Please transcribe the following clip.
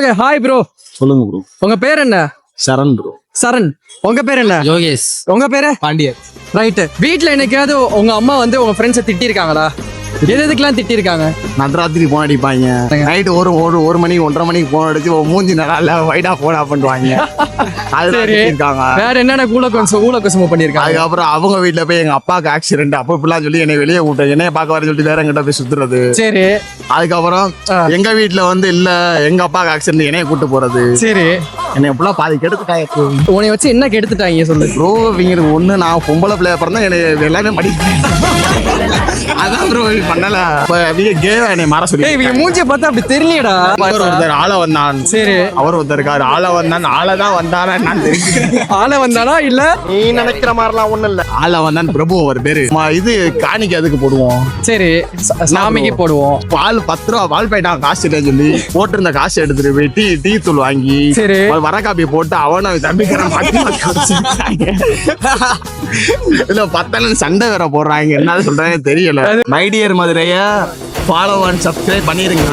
Okay hi bro சொல்லுங்க bro உங்க பேர் என்ன? சரண் ப்ரோ சரண். உங்க பேர் என்ன? யோகேஷ். உங்க பேரு? பாண்டியர் ரைட்டு வீட்ல என்னைக்காவது உங்க அம்மா வந்து உங்க ஃப்ரெண்ட்ஸை திட்டிருக்காங்களா? எது எதுக்கெல்லாம் திட்டிருக்காங்க? நடுராத்திரி போன் அடிப்பாங்க. நைட்டு ஒரு ஒரு ஒரு மணி ஒன்றரை மணிக்கு போன் அடிச்சு மூஞ்சி நல்லா இல்ல வைடா போடா பண்ணுவாங்க அதுதான் சரி. இருக்காங்க வேற என்னென்ன கூல கொஞ்சம் ஊழ பண்ணிருக்காங்க? அதுக்கப்புறம் அவங்க வீட்ல போய் எங்க அப்பாவுக்கு ஆக்சிடென்ட் அப்போ இப்படிலாம் சொல்லி என்னை வெளியே கூப்பிட்டு என்னைய பார்க்க வர சொல்லிட்டு வேற எங்கிட்ட போய் சுத்துறது. சரி. அதுக்கப்புறம் எங்க வீட்ல வந்து இல்ல எங்க அப்பாவுக்கு ஆக்சிடென்ட் என்னைய கூட்டு போறது. சரி. என்னை இப்படிலாம் பாதி கெடுத்துட்டாங்க உன்னை வச்சு என்ன கெடுத்துட்டாங்க சொல்லு. ப்ரோ இவங்க ஒண்ணு நான் பொம்பளை பிள்ளைய பிறந்தா என்னை எல்லாமே படி அதான் ப்ரோ பண்ணல. இப்ப இவங்க கேவ என்னை மாற சொல்லி இவங்க மூஞ்சிய பார்த்தா அப்படி தெரியலடா அவர் ஒருத்தர் ஆள வந்தான். சரி. அவர் ஒருத்தர் இருக்காரு. ஆள வந்தான். ஆள தான் வந்தாரா என்னன்னு தெரியல ஆள வந்தானா இல்ல? நீ நினைக்கிற மாதிரிலாம் ஒண்ணும் இல்ல. ஆள வந்தான் பிரபு அவர் பேரு. ம, இது காணிக்கு அதுக்கு போடுவோம்? சரி சாமிக்கு போடுவோம். பால் பத்து ரூபா பால் போயிட்டான் காசு இல்லைன்னு சொல்லி போட்டிருந்த காசு எடுத்துட்டு போய் டீ டீ தூள் வாங்கி சரி. ஒரு வர காப்பி போட்டு அவனை தம்பிக்கிறேன். இல்ல பத்தலன்னு சண்டை வேற போடுறாங்க. என்ன சொல்றாங்க தெரியல. மைடியர் மதுரைய ஃபாலோ அண்ட் சப்ஸ்கிரைப் பண்ணிருங்க.